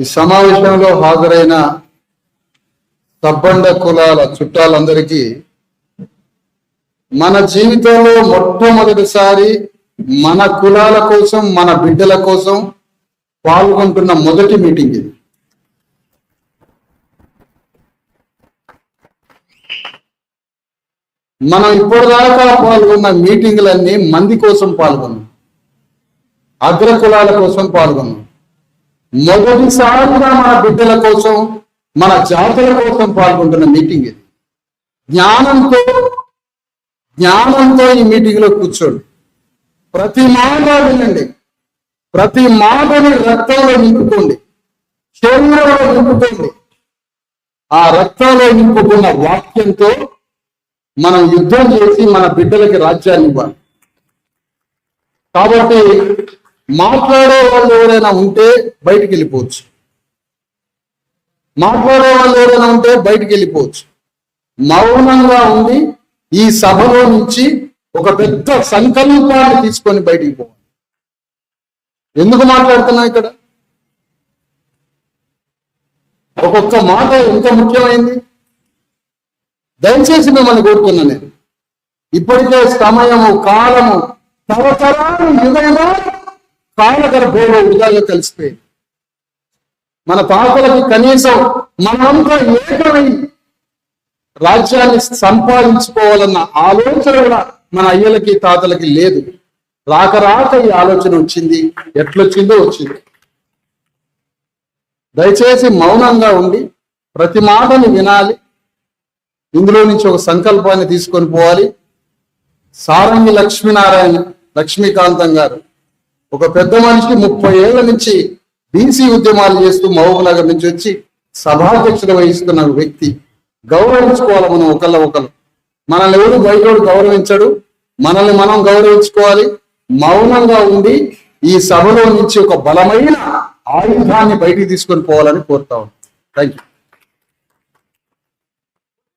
ఈ సమావేశంలో హాజరైన సబ్బండ కులాల చుట్టాలందరికీ మన జీవితంలో మొట్టమొదటిసారి మన కులాల కోసం మన బిడ్డల కోసం పాల్గొంటున్న మొదటి మీటింగ్ ఇది. మనం ఇప్పటిదాకా పాల్గొన్న మీటింగ్లన్నీ మంది కోసం పాల్గొన్నాం. అగ్ర కులాల కోసం పాల్గొన్నాం. మొదటిసారిగా మన బిడ్డల కోసం మన జాతుల కోసం పాల్గొంటున్న మీటింగ్ ఇది. జ్ఞానంతో జ్ఞానంతో ఈ మీటింగ్లో కూర్చోండి. ప్రతి మాట వినండి. ప్రతి మాటని రక్తంలో నింపుకోండి. శరీరంలో నింపుకోండి. ఆ రక్తంలో నింపుకున్న వాక్యంతో మనం యుద్ధం చేసి మన బిడ్డలకి రాజ్యాన్ని ఇవ్వాలి. కాబట్టి మాట్లాడే వాళ్ళు ఎవరైనా ఉంటే బయటికి వెళ్ళిపోవచ్చు. మాట్లాడే వాళ్ళు ఎవరైనా ఉంటే బయటికి వెళ్ళిపోవచ్చు. మౌనంగా ఉండి ఈ సభలో నుంచి ఒక పెద్ద సంకల్పాన్ని తీసుకొని బయటికి పోవాలి. ఎందుకు మాట్లాడుతున్నా ఇక్కడ? ఒక్కొక్క మాట ఎంత ముఖ్యమైంది? దయచేసి మిమ్మల్ని కోరుకున్నా నేను. ఇప్పటికే సమయము కాలము తరతరాలు యుగంగా కాలగర్భంలో వృధాగా కలిసిపోయింది మన పాపలకు కనీసం మనంతా ఏకమై రాజ్యాన్ని సంపాదించుకోవాలన్న ఆలోచన కూడా మన అయ్యలకి తాతలకి లేదు. రాక రాక ఈ ఆలోచన వచ్చింది. ఎట్లొచ్చిందో వచ్చింది. దయచేసి మౌనంగా ఉండి ప్రతి మాటని వినాలి. ఇందులో నుంచి ఒక సంకల్పాన్ని తీసుకొని పోవాలి. సారంగి లక్ష్మీనారాయణ లక్ష్మీకాంతం గారు ఒక పెద్ద మనిషి ముప్పై ఏళ్ళ నుంచి బీసీ ఉద్యమాలు చేస్తూ మహబూబ్ నగర్ నుంచి వచ్చి సభాధ్యక్షుడు వహిస్తున్న వ్యక్తి గౌరవించుకోవాలి మనం ఒకళ్ళ ఒకరు మనల్ని ఎవరు బయటోడు గౌరవించడు. మనల్ని మనం గౌరవించుకోవాలి. మౌనంగా ఉండి ఈ సభలో నుంచి ఒక బలమైన ఆయుధాన్ని బయటికి తీసుకొని పోవాలని కోరుతా ఉన్నాం. Thank you